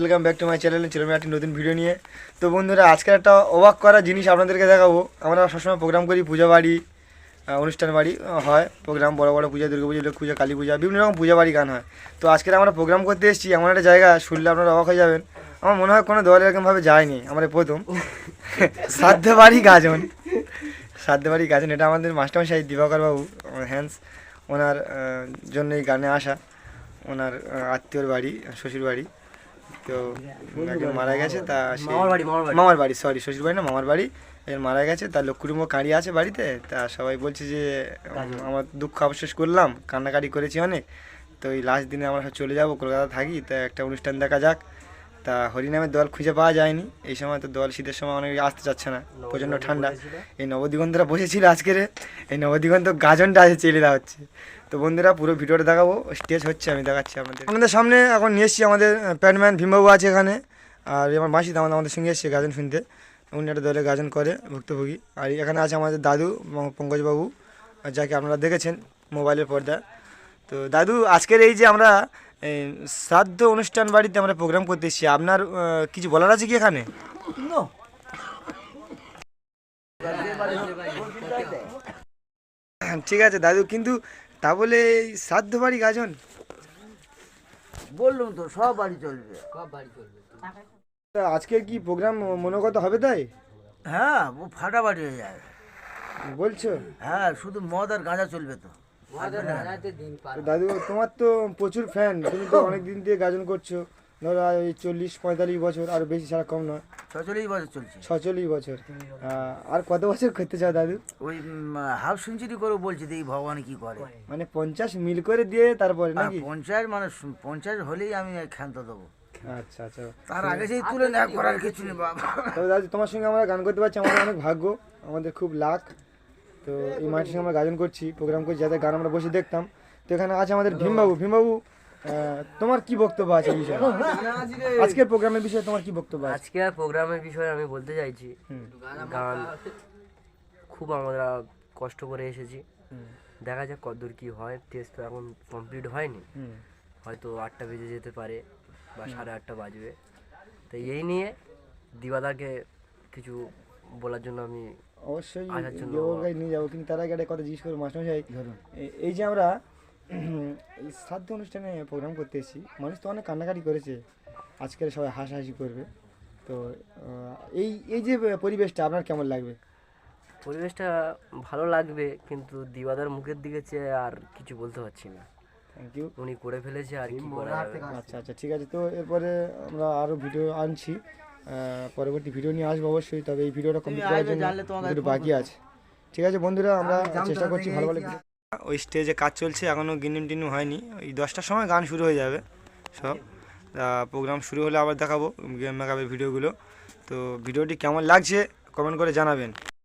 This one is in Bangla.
Welcome back to my channel channel একটি নতুন ভিডিও নিয়ে। তো বন্ধুরা আজকের একটা অবাক করা জিনিস আপনাদেরকে দেখাবো। আমরা সবসময় প্রোগ্রাম করি পূজা বাড়ি অনুষ্ঠান বাড়ি হয়। প্রোগ্রাম বড় বড় পূজা দুর্গা পুজো লক্ষ্মী পূজা কালী পূজা বিভিন্ন রকম পূজা বাড়ি গান হয়। তো আজকের আমরা প্রোগ্রাম করতে এসেছি এমন একটা জায়গা শুনলে আপনারা অবাক হয়ে যাবেন। আমার মনে হয় কোনো দল এরকমভাবে যায়নি আমরা এই প্রথম। সাধ্য বাড়ি গাজন। সাধ্য বাড়ি গাজন এটা আমাদের মাস্টারমশাই দিবাকর বাবু হ্যান্স ওনার জন্য এই গানে আসা। ওনার আত্মীয়র বাড়ি শ্বশুর বাড়ি তো একজন মারা গেছে তা মামার বাড়ি সরি শ্বশুর বাড়ি না মামার বাড়ি। একজন মারা গেছে তার লক্ষ্মীরুমো কাঁড়ি আছে বাড়িতে তা সবাই বলছে যে আমার দুঃখ অবশেষ করলাম কান্নাকাটি করেছি অনেক। তো এই লাস্ট দিনে আমরা চলে যাব কলকাতা থাকি তা একটা অনুষ্ঠান দেখা যাক। তা হরিনামের দল খুঁজে পাওয়া যায়নি। এই সময় তো দল শীতের সময় অনেক আসতে চাচ্ছে না প্রচণ্ড ঠান্ডা। এই নবদিগন্তরা বসেছিল আজকের এই নবদিগন্ত গাজনটা আছে চেলে দেওয়া হচ্ছে। তো বন্ধুরা পুরো ভিডিওটা দেখাবো স্টেজ হচ্ছে আমি দেখাচ্ছি আপনাদের। আমাদের সামনে এখন নিয়ে এসেছি আমাদের প্যাডম্যান ভীমবাবু আছে এখানে আর আমার মাসি আমাদের আমাদের সঙ্গে এসছে গাজন শুনতে। উনি একটা দলে গাজন করে ভুক্তভোগী। আর এখানে আছে আমাদের দাদু পঙ্কজবাবু যাকে আপনারা দেখেছেন মোবাইলের পর্দা তো দাদু আজকের এই যে আমরা শ্রাদ্ধ অনুষ্ঠান বাড়িতে আমরা প্রোগ্রাম করতে এসেছি। আপনার কিছু বলার আছে কি এখানে? ঠিক আছে দাদু কিন্তু তা বলে এই শ্রাদ্ধ বাড়ি গাজন? বললাম তো সব বাড়ি চলবে। তা। আজকের কি প্রোগ্রাম মনোগত হবে তাই? হ্যাঁ ও ফাটাফাটি হয়ে যায়। বলছো? হ্যাঁ শুধু মদ আর গাঁজা চলবে তো। দাদু তোমার তো প্রচুর ফ্যান তুমি তো অনেক দিন দিয়ে গাজন করছ। ধরো ওই চল্লিশ পঁয়তাল্লিশ বছর আর বেশি ছাড়া কম নয়। ছচল্লিশ বছর চলছে। ছচল্লিশ বছর। আর কত বছর করতে চাও দাদু? ওই হাফ সেঞ্চুরি করে বলছি দেখি ভগবান কি করে। মানে পঞ্চাশ মিল করে দিয়ে তারপরে নাকি? পঞ্চায়েত মানে শু- পঞ্চায়েত হলেই আমি ক্ষান্ত দেবো। আচ্ছা আচ্ছা। তার আগে সেই তুলে নেওয়া করার কিছু নেই বাবা। তবে দাদু তোমার সঙ্গে আমরা গান করতে পারছি আমাদের অনেক ভাগ্য আমাদের খুব লাখ। তো এই মাটির সঙ্গে আমরা গাজন করছি প্রোগ্রাম করছি যাতে গান আমরা বসে দেখতাম। তো এখানে আছে আমাদের ভীমবাবু। ভীমবাবু তোমার কি বক্তব্য আছে বিষয়ে? আজকের প্রোগ্রামের বিষয়ে তোমার কি বক্তব্য আছে? আজকে প্রোগ্রামের বিষয়ে আমি বলতে চাইছি গান খুব আমরা কষ্ট করে এসেছি। দেখা যাক কতদূর কি হয় টেস্ট তো এখন কমপ্লিট হয়নি। হয়তো আটটা বেজে যেতে পারে বা সাড়ে আটটা বাজবে। তো এই নিয়ে দিবাদাকে কিছু বলার জন্য আমি অবশ্যই যোগায় নিয়ে যাব কিন্তু তার আগে একটা কথা জিজ্ঞেস করব মাস্টারমশাই। ধরুন। এই যে আমরা এই শ্রাদ্ধ অনুষ্ঠানে প্রোগ্রাম করতে এসেছি মানুষ তো অনেক কান্নাকাটি করেছে। আজকের সবাই হাসাহাসি করবে। তো এই এই যে পরিবেশটা আপনার কেমন লাগবে? পরিবেশটা ভালো লাগবে কিন্তু দিবাদার মুখের দিকে চেয়ে আর কিছু বলতে পারছি না। থ্যাংক ইউ উনি করে ফেলেছে আর কি আচ্ছা আচ্ছা ঠিক আছে। তো এরপরে আমরা আরও ভিডিও আনছি। পরবর্তী ভিডিও নিয়ে আসব অবশ্যই তবে এই ভিডিওটা কমপ্লিট করার জন্য একটু বাকি আছে। ঠিক আছে বন্ধুরা আমরা চেষ্টা করছি ভালো ভালো ওই স্টেজে কাজ চলছে এখনও গিনিম টিনিম হয়নি। ওই দশটার সময় গান শুরু হয়ে যাবে সব। প্রোগ্রাম শুরু হলে আবার দেখাবো গেম মেকআপের ভিডিওগুলো তো ভিডিওটি কেমন লাগছে কমেন্ট করে জানাবেন।